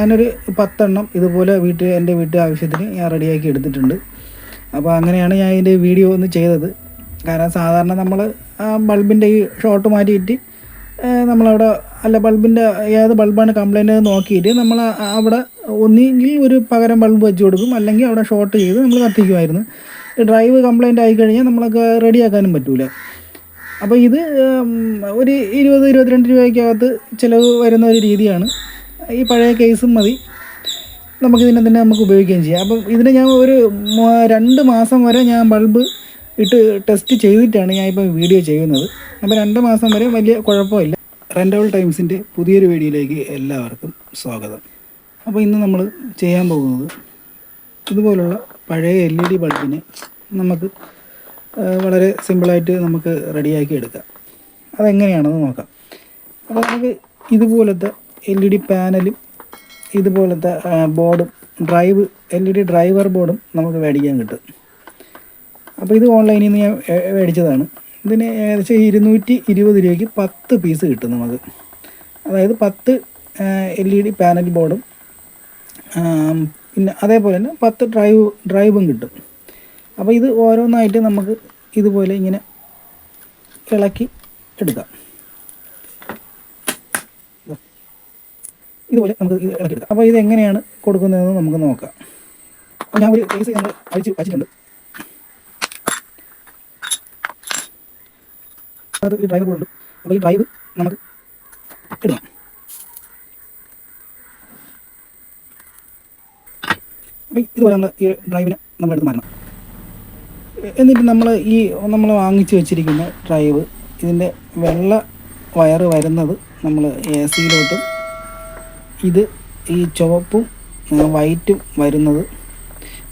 ഞാനൊരു പത്തെണ്ണം ഇതുപോലെ വീട്ടിൽ എന്റെ വീട്ടിൽ ആവശ്യത്തിന് ഞാൻ റെഡിയാക്കി എടുത്തിട്ടുണ്ട്. അപ്പോൾ അങ്ങനെയാണ് ഞാൻ ഇതിന്റെ വീഡിയോ ഒന്ന് ചെയ്തത്. കാരണം സാധാരണ നമ്മൾ ആ ബൾബിന്റെ ഈ ഷോർട്ട് മാറ്റിയിട്ട് നമ്മളവിടെ അല്ല ബൾബിന്റെ ഏത് ബൾബാണ് കംപ്ലൈന്റ് എന്ന് നോക്കിയിട്ട് നമ്മൾ അവിടെ ഒന്നുകിൽ ഒരു പകരം ബൾബ് വെച്ച് കൊടുക്കും അല്ലെങ്കിൽ അവിടെ ഷോർട്ട് ചെയ്ത് നമ്മൾ കത്തിക്കുമായിരുന്നു. ഡ്രൈവ് കംപ്ലൈന്റ് ആയിക്കഴിഞ്ഞാൽ നമ്മളൊക്കെ റെഡിയാക്കാനും പറ്റൂല. അപ്പോൾ ഇത് ഒരു ഇരുപത് ഇരുപത്തിരണ്ട് രൂപയ്ക്കകത്ത് ചിലവ് വരുന്ന ഒരു രീതിയാണ്. ഈ പഴയ കേസും മതി. നമുക്കിതിനെ തന്നെ നമുക്ക് ഉപയോഗിക്കുകയും ചെയ്യാം. അപ്പം ഇതിന് ഞാൻ ഒരു രണ്ട് മാസം വരെ ഞാൻ ബൾബ് ഇട്ട് ടെസ്റ്റ് ചെയ്തിട്ടാണ് ഞാൻ ഇപ്പം വീഡിയോ ചെയ്യുന്നത്. അപ്പോൾ രണ്ട് മാസം വരെ വലിയ കുഴപ്പമില്ല. റെന്റബിൾ ടൈംസിന്റെ പുതിയൊരു വീഡിയോയിലേക്ക് എല്ലാവർക്കും സ്വാഗതം. അപ്പോൾ ഇന്ന് നമ്മൾ ചെയ്യാൻ പോകുന്നത് ഇതുപോലുള്ള പഴയ എൽ ഇ ഡി ബൾബിനെ നമുക്ക് വളരെ സിമ്പിളായിട്ട് നമുക്ക് റെഡിയാക്കി എടുക്കാം. അതെങ്ങനെയാണെന്ന് നോക്കാം. അപ്പോൾ നമുക്ക് ഇതുപോലത്തെ എൽ ഇ ഡി പാനലും ഇതുപോലത്തെ ബോർഡും drive L E D driver ബോർഡും നമുക്ക് മേടിക്കാൻ കിട്ടും. അപ്പോൾ ഇത് ഓൺലൈനിൽ നിന്ന് ഞാൻ മേടിച്ചതാണ്. ഇതിന് ഏകദേശം ഇരുന്നൂറ്റി ഇരുപത് രൂപയ്ക്ക് പത്ത് പീസ് കിട്ടും നമുക്ക്. അതായത് പത്ത് എൽ ഇ ഡി പാനൽ ബോർഡും പിന്നെ അതേപോലെ തന്നെ പത്ത് ഡ്രൈവ് ഡ്രൈവും കിട്ടും. അപ്പോൾ ഇത് ഓരോന്നായിട്ട് നമുക്ക് ഇതുപോലെ ഇങ്ങനെ ഇളക്കി എടുക്കാം. ഇതുപോലെ നമുക്ക് ഇത് ഇളക്കി അപ്പോൾ ഇത് എങ്ങനെയാണ് കൊടുക്കുന്നതെന്ന് നമുക്ക് നോക്കാം. അപ്പോൾ ഞാൻ ഒരു കേസ് ഞങ്ങൾ അഴിച്ച് വച്ചിട്ടുണ്ട് അത് ഈ ഡ്രൈവ് ഉണ്ട്. അപ്പോൾ ഈ ഡ്രൈവ് നമുക്ക് ഇടാം. അപ്പോൾ ഇതുപോലെ നമ്മൾ ഈ ഡ്രൈവിനെ നമ്മളെടുത്ത് മാറ്റണം. എന്നിട്ട് നമ്മൾ ഈ നമ്മൾ വാങ്ങിച്ചു വെച്ചിരിക്കുന്ന ഡ്രൈവ് ഇതിന്റെ വെള്ള വയറ് വരുന്നത് നമ്മൾ എ സിയിലോട്ടും ഇത് ഈ ചുവപ്പും വൈറ്റും വരുന്നത്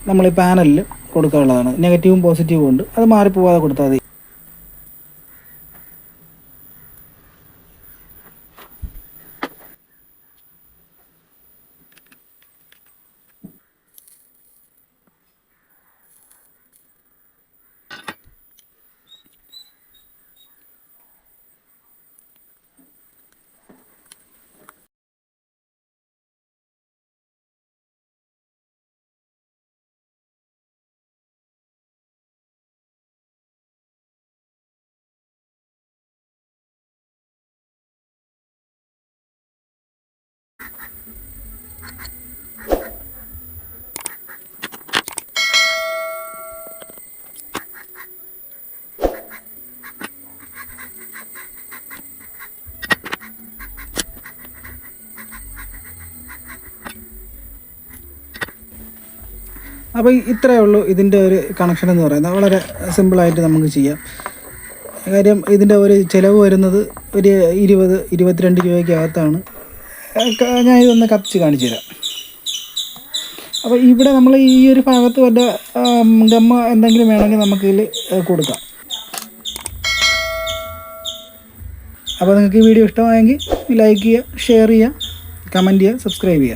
നമ്മൾ ഈ പാനലിൽ കൊടുക്കാനുള്ളതാണ്. നെഗറ്റീവും പോസിറ്റീവും ഉണ്ട്. അത് മാറിപ്പോവാതെ കൊടുത്താൽ മതി. അപ്പോൾ ഇത്രയേ ഉള്ളൂ ഇതിന്റെ ഒരു കണക്ഷൻ എന്ന് പറയുന്നത്. വളരെ സിമ്പിളായിട്ട് നമുക്ക് ചെയ്യാം. കാര്യം ഇതിന്റെ ഒരു ചിലവ് വരുന്നത് ഒരു ഇരുപത് ഇരുപത്തിരണ്ട് രൂപയ്ക്കകത്താണ്. ഞാൻ ഇതൊന്ന് കത്തിച്ച് കാണിച്ചു തരാം. അപ്പോൾ ഇവിടെ നമ്മൾ ഈ ഒരു ഭാഗത്ത് വല്ല ഗമ്മ എന്തെങ്കിലും വേണമെങ്കിൽ നമുക്ക് ഇതിൽ കൊടുക്കാം. അപ്പോൾ നിങ്ങൾക്ക് ഈ വീഡിയോ ഇഷ്ടമായെങ്കിൽ ലൈക്ക് ചെയ്യുക ഷെയർ ചെയ്യുക കമന്റ് ചെയ്യുക സബ്സ്ക്രൈബ് ചെയ്യുക.